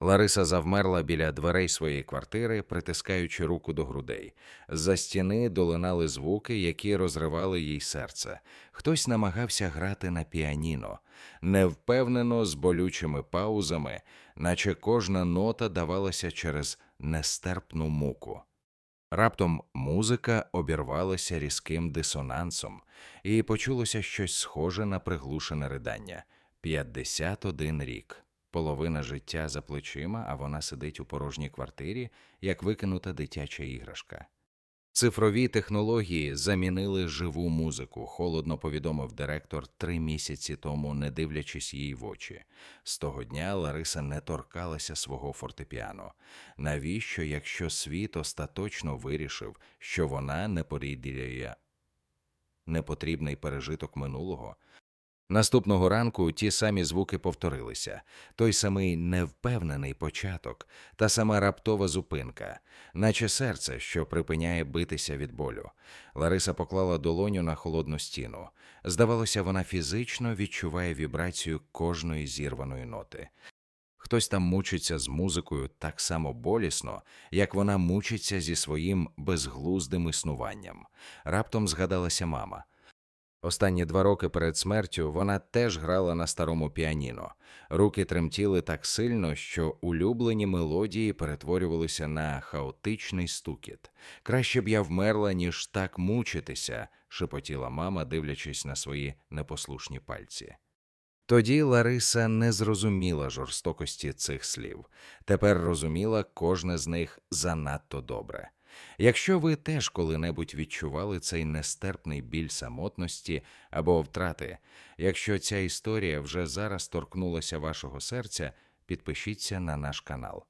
Лариса завмерла біля дверей своєї квартири, притискаючи руку до грудей. З-за стіни долинали звуки, які розривали їй серце. Хтось намагався грати на піаніно, невпевнено, з болючими паузами, наче кожна нота давалася через нестерпну муку. Раптом музика обірвалася різким дисонансом, і почулося щось схоже на приглушене ридання. 51 рік. Половина життя за плечима, а вона сидить у порожній квартирі, як викинута дитяча іграшка. Цифрові технології замінили живу музику, холодно повідомив директор три місяці тому, не дивлячись їй в очі. З того дня Лариса не торкалася свого фортепіано. Навіщо, якщо світ остаточно вирішив, що вона не поріділяє непотрібний пережиток минулого? Наступного ранку ті самі звуки повторилися, той самий невпевнений початок, та сама раптова зупинка, наче серце, що припиняє битися від болю. Лариса поклала долоню на холодну стіну. Здавалося, вона фізично відчуває вібрацію кожної зірваної ноти. Хтось там мучиться з музикою так само болісно, як вона мучиться зі своїм безглуздим існуванням. Раптом згадалася мама. Останні два роки перед смертю вона теж грала на старому піаніно. Руки тремтіли так сильно, що улюблені мелодії перетворювалися на хаотичний стукіт. Краще б я вмерла, ніж так мучитися, шепотіла мама, дивлячись на свої непослушні пальці. Тоді Лариса не зрозуміла жорстокості цих слів. Тепер розуміла кожне з них занадто добре. Якщо ви теж коли-небудь відчували цей нестерпний біль самотності або втрати, якщо ця історія вже зараз торкнулася вашого серця, підпишіться на наш канал.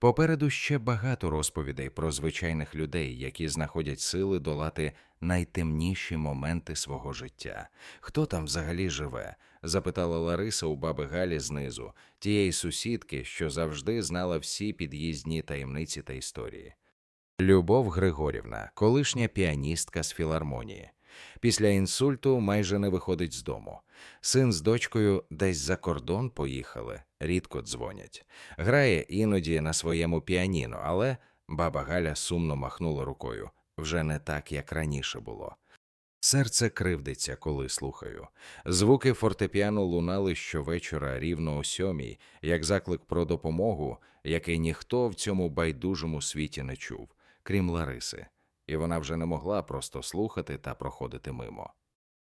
Попереду ще багато розповідей про звичайних людей, які знаходять сили долати найтемніші моменти свого життя. Хто там взагалі живе? запитала Лариса у баби Галі знизу, тієї сусідки, що завжди знала всі під'їздні таємниці та історії. Любов Григорівна, колишня піаністка з філармонії. Після інсульту майже не виходить з дому. Син з дочкою десь за кордон поїхали, рідко дзвонять. Грає іноді на своєму піаніно, але баба Галя сумно махнула рукою вже не так, як раніше було. Серце кривдиться, коли слухаю. Звуки фортепіано лунали щовечора рівно о сьомій, як заклик про допомогу, який ніхто в цьому байдужому світі не чув, крім Лариси, і вона вже не могла просто слухати та проходити мимо.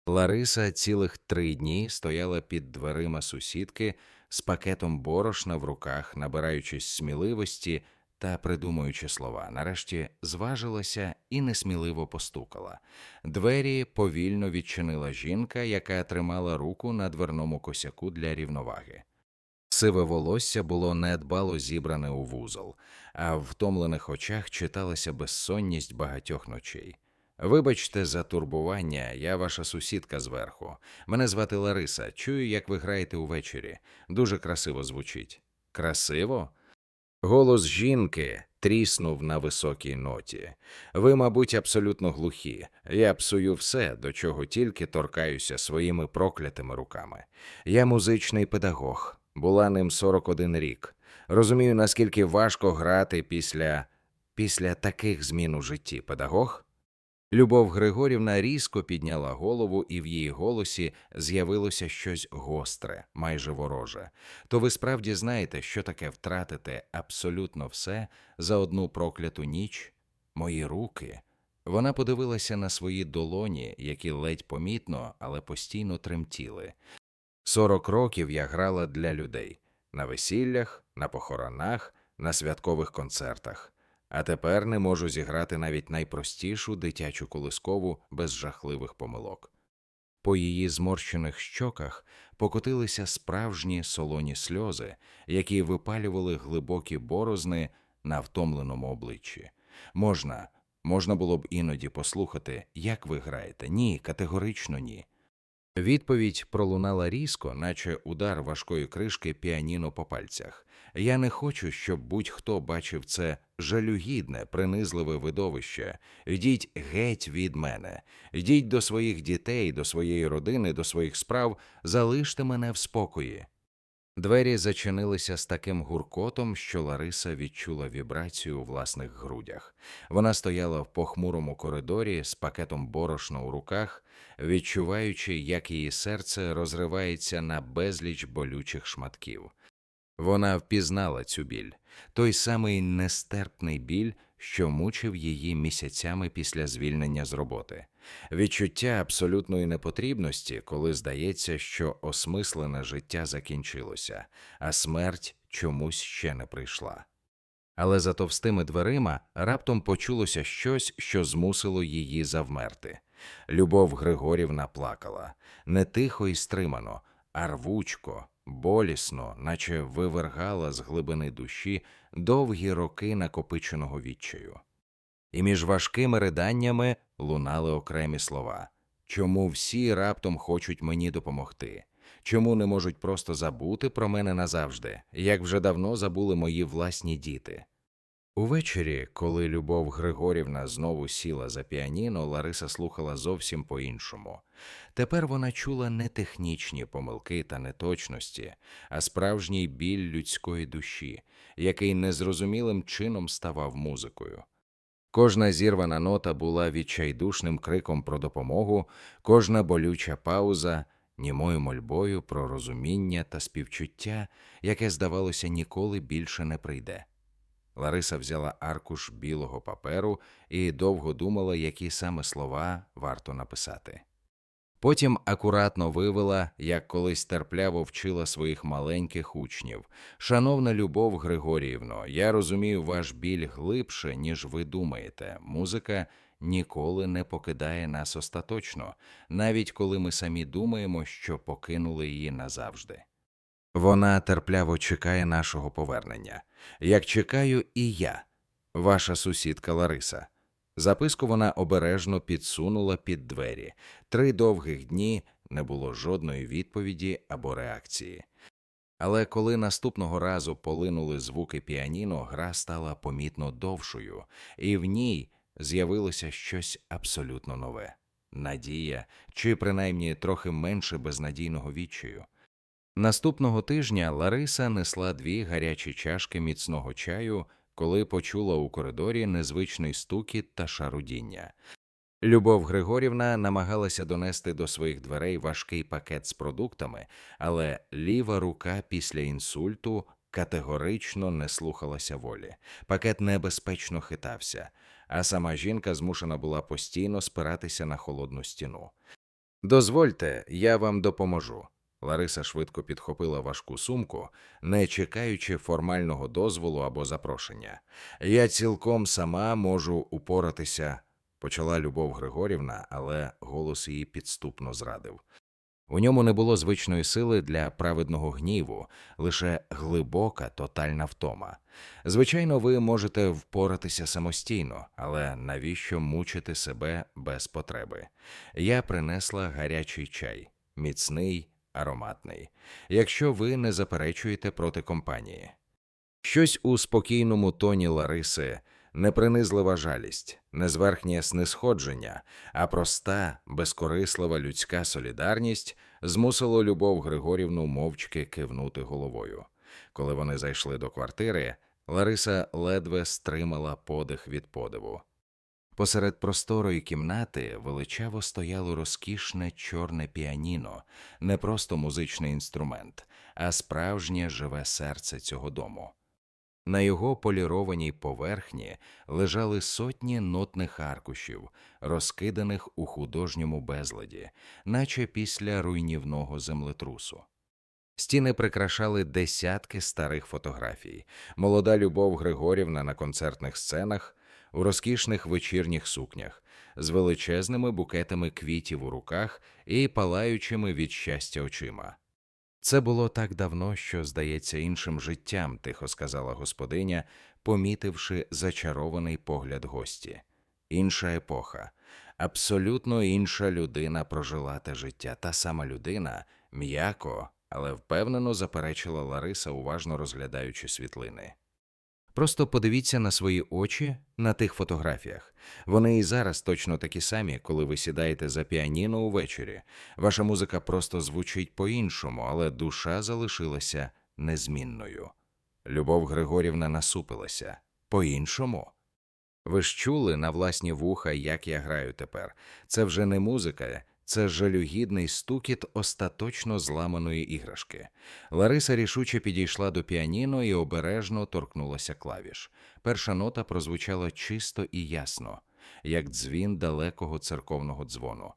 Лариса цілих три дні стояла під дверима сусідки з пакетом борошна в руках, набираючись сміливості та придумуючи слова. Нарешті зважилася і несміливо постукала. Двері повільно відчинила жінка, яка тримала руку на дверному косяку для рівноваги. Сиве волосся було недбало зібране у вузол, а в втомлених очах читалася безсонність багатьох ночей. Вибачте за турбування, я ваша сусідка зверху. Мене звати Лариса. Чую, як ви граєте увечері. Дуже красиво звучить. Красиво? Голос жінки тріснув на високій ноті. Ви, мабуть, абсолютно глухі. Я псую все, до чого тільки торкаюся своїми проклятими руками. Я музичний педагог, була ним 41 рік. Розумію, наскільки важко грати після, після таких змін у житті. Педагог? Любов Григорівна різко підняла голову, і в її голосі з'явилося щось гостре, майже вороже. То ви справді знаєте, що таке втратити абсолютно все за одну прокляту ніч? Мої руки. Вона подивилася на свої долоні, які ледь помітно, але постійно тремтіли. Сорок років я грала для людей на весіллях, на похоронах, на святкових концертах. А тепер не можу зіграти навіть найпростішу дитячу колискову без жахливих помилок. По її зморщених щоках покотилися справжні солоні сльози, які випалювали глибокі борозни на втомленому обличчі. Можна, можна було б іноді послухати, як ви граєте. Ні, категорично ні. Відповідь пролунала різко, наче удар важкої кришки піаніно по пальцях. Я не хочу, щоб будь-хто бачив це жалюгідне, принизливе видовище. Йдіть геть від мене, йдіть до своїх дітей, до своєї родини, до своїх справ, залиште мене в спокої. Двері зачинилися з таким гуркотом, що Лариса відчула вібрацію у власних грудях. Вона стояла в похмурому коридорі з пакетом борошна у руках, відчуваючи, як її серце розривається на безліч болючих шматків. Вона впізнала цю біль, той самий нестерпний біль, що мучив її місяцями після звільнення з роботи. Відчуття абсолютної непотрібності, коли здається, що осмислене життя закінчилося, а смерть чомусь ще не прийшла. Але за товстими дверима раптом почулося щось, що змусило її завмерти. Любов Григорівна плакала не тихо і стримано, а рвучко, болісно, наче вивергала з глибини душі довгі роки накопиченого відчаю. І між важкими риданнями лунали окремі слова чому всі раптом хочуть мені допомогти? Чому не можуть просто забути про мене назавжди, як вже давно забули мої власні діти? Увечері, коли Любов Григорівна знову сіла за піаніно, Лариса слухала зовсім по-іншому. Тепер вона чула не технічні помилки та неточності, а справжній біль людської душі, який незрозумілим чином ставав музикою. Кожна зірвана нота була відчайдушним криком про допомогу, кожна болюча пауза німою мольбою про розуміння та співчуття, яке, здавалося, ніколи більше не прийде. Лариса взяла аркуш білого паперу і довго думала, які саме слова варто написати. Потім акуратно вивела, як колись терпляво вчила своїх маленьких учнів. Шановна Любов Григоріївно, я розумію ваш біль глибше, ніж ви думаєте. Музика ніколи не покидає нас остаточно, навіть коли ми самі думаємо, що покинули її назавжди. Вона терпляво чекає нашого повернення, як чекаю і я, ваша сусідка Лариса. Записку вона обережно підсунула під двері. Три довгих дні не було жодної відповіді або реакції. Але коли наступного разу полинули звуки піаніно, гра стала помітно довшою, і в ній з'явилося щось абсолютно нове надія, чи принаймні трохи менше безнадійного відчаю. Наступного тижня Лариса несла дві гарячі чашки міцного чаю коли почула у коридорі незвичний стукіт та шарудіння. Любов Григорівна намагалася донести до своїх дверей важкий пакет з продуктами, але ліва рука після інсульту категорично не слухалася волі. Пакет небезпечно хитався, а сама жінка змушена була постійно спиратися на холодну стіну. Дозвольте, я вам допоможу. Лариса швидко підхопила важку сумку, не чекаючи формального дозволу або запрошення. Я цілком сама можу упоратися, почала Любов Григорівна, але голос її підступно зрадив. У ньому не було звичної сили для праведного гніву, лише глибока тотальна втома. Звичайно, ви можете впоратися самостійно, але навіщо мучити себе без потреби? Я принесла гарячий чай, міцний ароматний, якщо ви не заперечуєте проти компанії. Щось у спокійному тоні Лариси, непринизлива жалість, не зверхнє снисходження, а проста, безкорислива людська солідарність змусило Любов Григорівну мовчки кивнути головою. Коли вони зайшли до квартири, Лариса ледве стримала подих від подиву. Посеред просторої кімнати величаво стояло розкішне чорне піаніно, не просто музичний інструмент, а справжнє живе серце цього дому. На його полірованій поверхні лежали сотні нотних аркушів, розкиданих у художньому безладі, наче після руйнівного землетрусу. Стіни прикрашали десятки старих фотографій. Молода Любов Григорівна на концертних сценах у розкішних вечірніх сукнях, з величезними букетами квітів у руках і палаючими від щастя очима. Це було так давно, що, здається, іншим життям, тихо сказала господиня, помітивши зачарований погляд гості. Інша епоха, абсолютно інша людина прожила те життя, та сама людина м'яко, але впевнено заперечила Лариса, уважно розглядаючи світлини. Просто подивіться на свої очі на тих фотографіях. Вони і зараз точно такі самі, коли ви сідаєте за піаніно увечері. Ваша музика просто звучить по-іншому, але душа залишилася незмінною. Любов Григорівна насупилася. По-іншому. Ви ж чули на власні вуха, як я граю тепер. Це вже не музика, це жалюгідний стукіт остаточно зламаної іграшки. Лариса рішуче підійшла до піаніно і обережно торкнулася клавіш. Перша нота прозвучала чисто і ясно, як дзвін далекого церковного дзвону.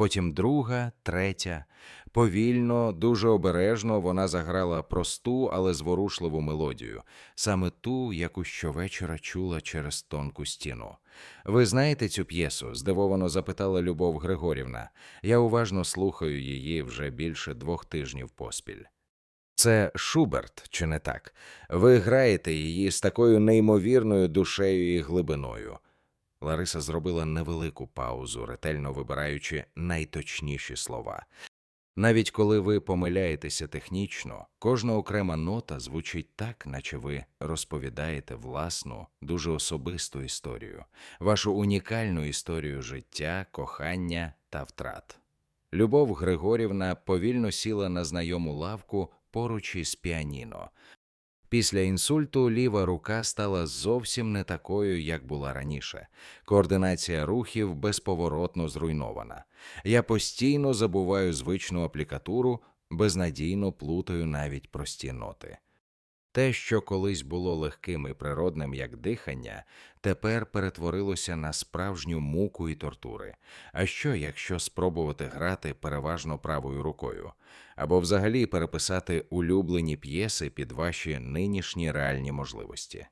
Потім друга, третя. Повільно, дуже обережно вона заграла просту, але зворушливу мелодію, саме ту, яку щовечора чула через тонку стіну. Ви знаєте цю п'єсу? здивовано запитала Любов Григорівна. Я уважно слухаю її вже більше двох тижнів поспіль. Це Шуберт, чи не так? Ви граєте її з такою неймовірною душею і глибиною. Лариса зробила невелику паузу, ретельно вибираючи найточніші слова. Навіть коли ви помиляєтеся технічно, кожна окрема нота звучить так, наче ви розповідаєте власну, дуже особисту історію, вашу унікальну історію життя, кохання та втрат. Любов Григорівна повільно сіла на знайому лавку поруч із піаніно. Після інсульту ліва рука стала зовсім не такою, як була раніше. Координація рухів безповоротно зруйнована. Я постійно забуваю звичну аплікатуру, безнадійно плутаю навіть прості ноти. Те, що колись було легким і природним, як дихання, тепер перетворилося на справжню муку і тортури. А що, якщо спробувати грати переважно правою рукою, або взагалі переписати улюблені п'єси під ваші нинішні реальні можливості?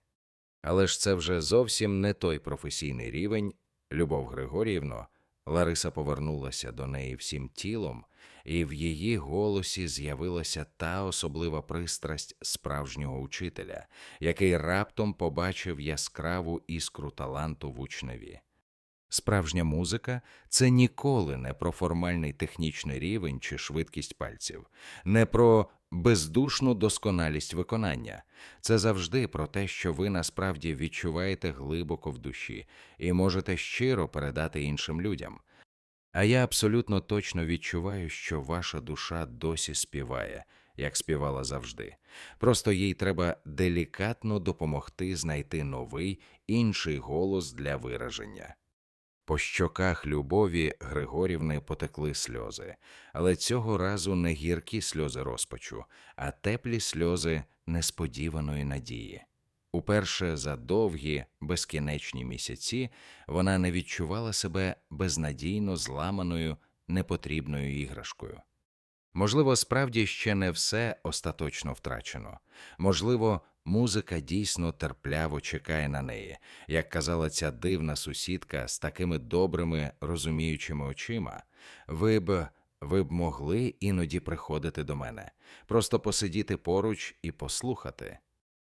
Але ж це вже зовсім не той професійний рівень, Любов Григоріївно. Лариса повернулася до неї всім тілом, і в її голосі з'явилася та особлива пристрасть справжнього учителя, який раптом побачив яскраву іскру таланту в учневі. Справжня музика це ніколи не про формальний технічний рівень чи швидкість пальців, не про бездушну досконалість виконання. Це завжди про те, що ви насправді відчуваєте глибоко в душі і можете щиро передати іншим людям. А я абсолютно точно відчуваю, що ваша душа досі співає, як співала завжди. Просто їй треба делікатно допомогти знайти новий інший голос для вираження. По щоках любові Григорівни потекли сльози, але цього разу не гіркі сльози розпачу, а теплі сльози несподіваної надії. Уперше за довгі, безкінечні місяці вона не відчувала себе безнадійно зламаною, непотрібною іграшкою. Можливо, справді ще не все остаточно втрачено, можливо, музика дійсно терпляво чекає на неї, як казала ця дивна сусідка з такими добрими, розуміючими очима. Ви б ви б могли іноді приходити до мене, просто посидіти поруч і послухати.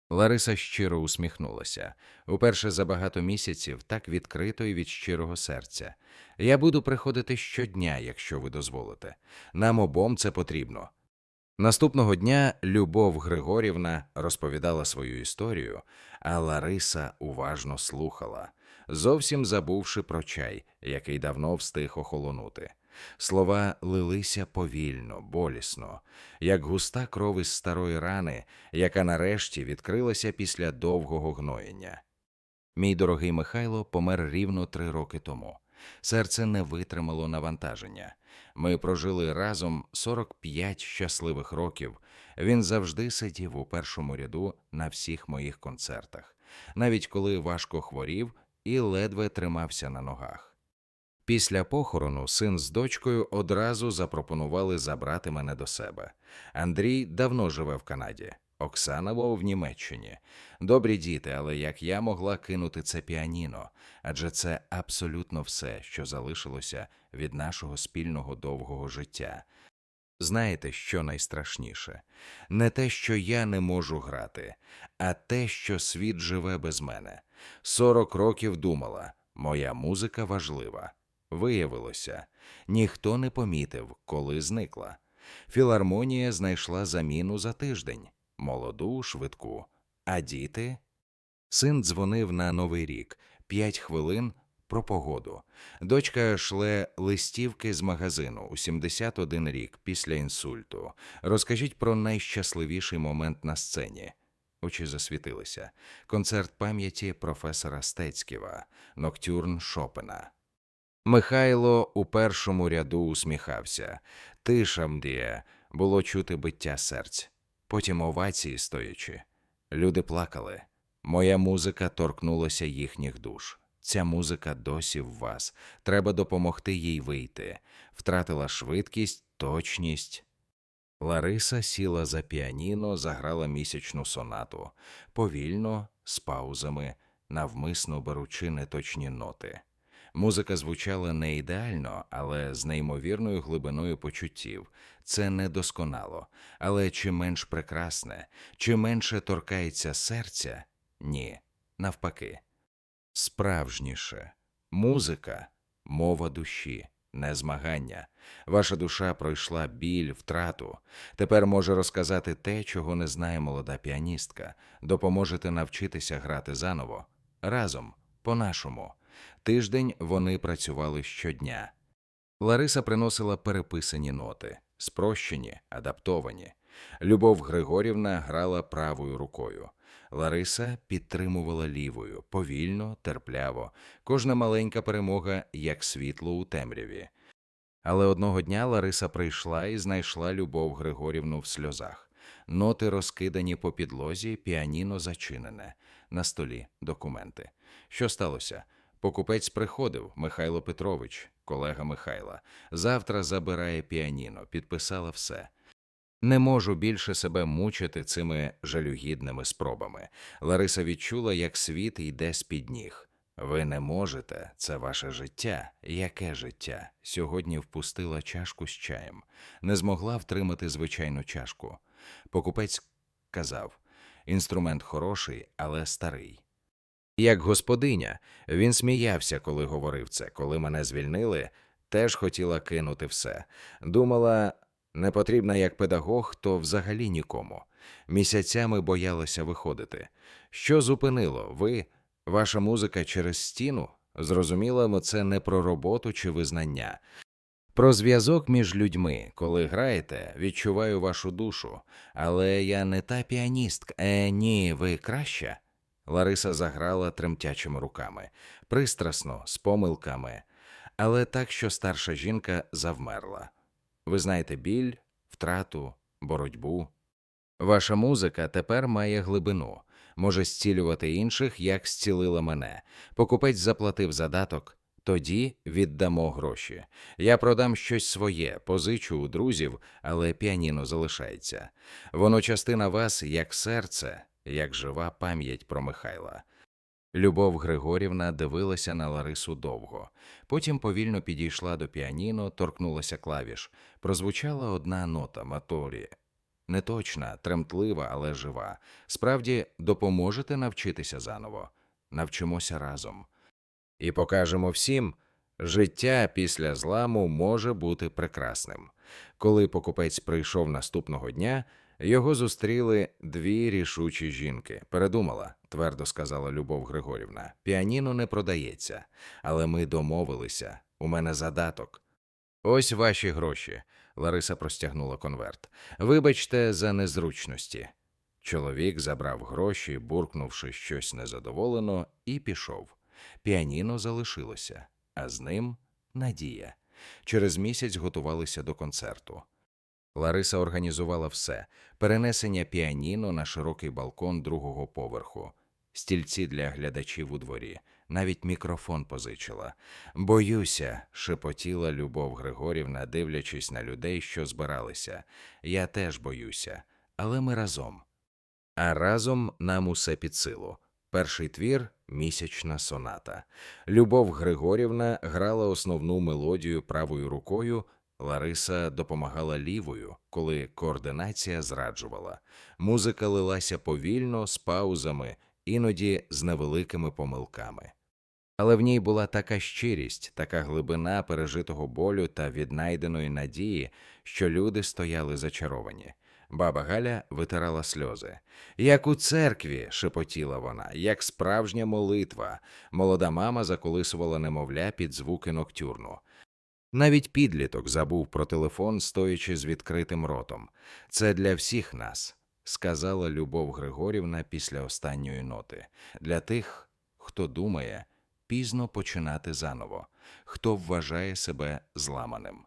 Лариса щиро усміхнулася уперше за багато місяців, так відкрито і від щирого серця. Я буду приходити щодня, якщо ви дозволите. Нам обом це потрібно. Наступного дня Любов Григорівна розповідала свою історію, а Лариса уважно слухала, зовсім забувши про чай, який давно встиг охолонути. Слова лилися повільно, болісно, як густа кров із старої рани, яка нарешті відкрилася після довгого гноєння. Мій дорогий Михайло помер рівно три роки тому. Серце не витримало навантаження. Ми прожили разом 45 щасливих років. Він завжди сидів у першому ряду на всіх моїх концертах, навіть коли важко хворів і ледве тримався на ногах. Після похорону син з дочкою одразу запропонували забрати мене до себе. Андрій давно живе в Канаді, Оксана в Німеччині. Добрі діти, але як я могла кинути це піаніно, адже це абсолютно все, що залишилося від нашого спільного довгого життя. Знаєте, що найстрашніше? Не те, що я не можу грати, а те, що світ живе без мене. Сорок років думала, моя музика важлива. Виявилося, ніхто не помітив, коли зникла. Філармонія знайшла заміну за тиждень молоду, швидку. А діти. Син дзвонив на новий рік п'ять хвилин про погоду. Дочка шле листівки з магазину у 71 рік після інсульту. Розкажіть про найщасливіший момент на сцені. Очі засвітилися. Концерт пам'яті професора Стецьківа, Ноктюрн Шопена. Михайло у першому ряду усміхався. Тиша мдіє, було чути биття серць. Потім овації стоячи. Люди плакали. Моя музика торкнулася їхніх душ. Ця музика досі в вас. Треба допомогти їй вийти. Втратила швидкість, точність. Лариса сіла за піаніно, заграла місячну сонату, повільно, з паузами, навмисно беручи неточні ноти. Музика звучала не ідеально, але з неймовірною глибиною почуттів. Це недосконало, але чи менш прекрасне, чи менше торкається серця? Ні, навпаки. Справжніше музика, мова душі, не змагання. Ваша душа пройшла біль, втрату. Тепер може розказати те, чого не знає молода піаністка. Допоможете навчитися грати заново. Разом, по-нашому. Тиждень вони працювали щодня. Лариса приносила переписані ноти, спрощені, адаптовані. Любов Григорівна грала правою рукою. Лариса підтримувала лівою, повільно, терпляво, кожна маленька перемога, як світло у темряві. Але одного дня Лариса прийшла і знайшла Любов Григорівну в сльозах. Ноти розкидані по підлозі, піаніно зачинене, на столі документи. Що сталося? Покупець приходив Михайло Петрович, колега Михайла. Завтра забирає піаніно, підписала все. Не можу більше себе мучити цими жалюгідними спробами. Лариса відчула, як світ йде з-під ніг. Ви не можете, це ваше життя. Яке життя? Сьогодні впустила чашку з чаєм, не змогла втримати звичайну чашку. Покупець казав інструмент хороший, але старий. Як господиня, він сміявся, коли говорив це. Коли мене звільнили, теж хотіла кинути все. Думала, не потрібна як педагог, то взагалі нікому. Місяцями боялася виходити. Що зупинило? Ви, ваша музика через стіну? Зрозуміло, це не про роботу чи визнання. Про зв'язок між людьми, коли граєте, відчуваю вашу душу, але я не та піаністка. Е, ні, ви краща. Лариса заграла тремтячими руками, пристрасно, з помилками, але так, що старша жінка завмерла. Ви знаєте біль, втрату, боротьбу. Ваша музика тепер має глибину, може зцілювати інших, як зцілила мене. Покупець заплатив задаток, тоді віддамо гроші. Я продам щось своє, позичу у друзів, але піаніно залишається. Воно частина вас, як серце, як жива пам'ять про Михайла. Любов Григорівна дивилася на Ларису довго, потім повільно підійшла до піаніно, торкнулася клавіш. Прозвучала одна нота моторі. Неточна, тремтлива, але жива. Справді, допоможете навчитися заново. Навчимося разом. І покажемо всім, життя після зламу може бути прекрасним. Коли покупець прийшов наступного дня, його зустріли дві рішучі жінки. Передумала, твердо сказала Любов Григорівна. Піаніно не продається, але ми домовилися. У мене задаток. Ось ваші гроші. Лариса простягнула конверт. Вибачте за незручності. Чоловік забрав гроші, буркнувши щось незадоволено, і пішов. Піаніно залишилося, а з ним надія. Через місяць готувалися до концерту. Лариса організувала все перенесення піаніно на широкий балкон другого поверху, стільці для глядачів у дворі, навіть мікрофон позичила. Боюся, шепотіла Любов Григорівна, дивлячись на людей, що збиралися. Я теж боюся, але ми разом. А разом нам усе під силу. Перший твір місячна соната. Любов Григорівна грала основну мелодію правою рукою. Лариса допомагала лівою, коли координація зраджувала. Музика лилася повільно, з паузами, іноді з невеликими помилками. Але в ній була така щирість, така глибина пережитого болю та віднайденої надії, що люди стояли зачаровані. Баба Галя витирала сльози. Як у церкві, шепотіла вона, як справжня молитва. Молода мама заколисувала немовля під звуки ноктюрну. Навіть підліток забув про телефон, стоячи з відкритим ротом. Це для всіх нас, сказала Любов Григорівна після останньої ноти. Для тих, хто думає, пізно починати заново, хто вважає себе зламаним.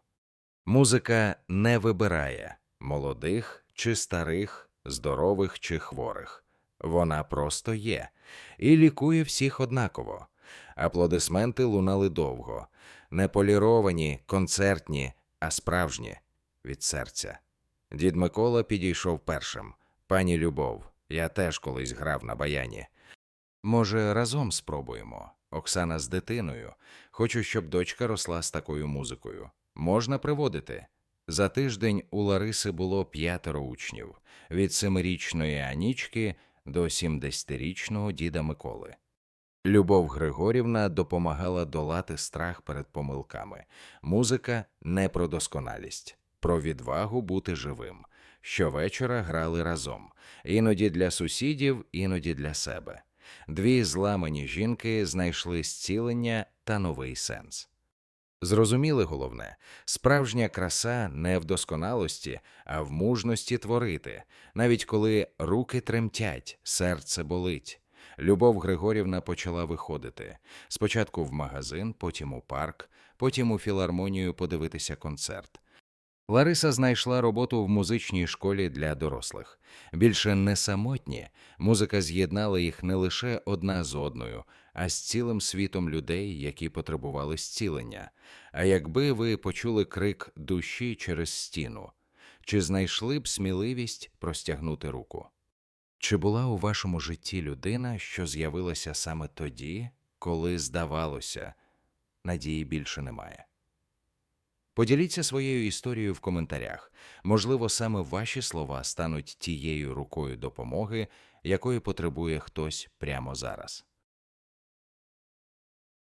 Музика не вибирає молодих чи старих, здорових чи хворих. Вона просто є і лікує всіх однаково. Аплодисменти лунали довго, не поліровані, концертні, а справжні від серця. Дід Микола підійшов першим. Пані Любов, я теж колись грав на баяні. Може, разом спробуємо. Оксана з дитиною. Хочу, щоб дочка росла з такою музикою. Можна приводити. За тиждень у Лариси було п'ятеро учнів від семирічної Анічки до 70-річного діда Миколи. Любов Григорівна допомагала долати страх перед помилками. Музика не про досконалість, про відвагу бути живим. Щовечора грали разом, іноді для сусідів, іноді для себе. Дві зламані жінки знайшли зцілення та новий сенс. Зрозуміли головне, справжня краса не в досконалості, а в мужності творити, навіть коли руки тремтять, серце болить. Любов Григорівна почала виходити спочатку в магазин, потім у парк, потім у філармонію подивитися концерт. Лариса знайшла роботу в музичній школі для дорослих. Більше не самотні, музика з'єднала їх не лише одна з одною, а з цілим світом людей, які потребували зцілення. А якби ви почули крик душі через стіну, чи знайшли б сміливість простягнути руку? Чи була у вашому житті людина, що з'явилася саме тоді, коли здавалося, надії більше немає? Поділіться своєю історією в коментарях. Можливо, саме ваші слова стануть тією рукою допомоги, якої потребує хтось прямо зараз.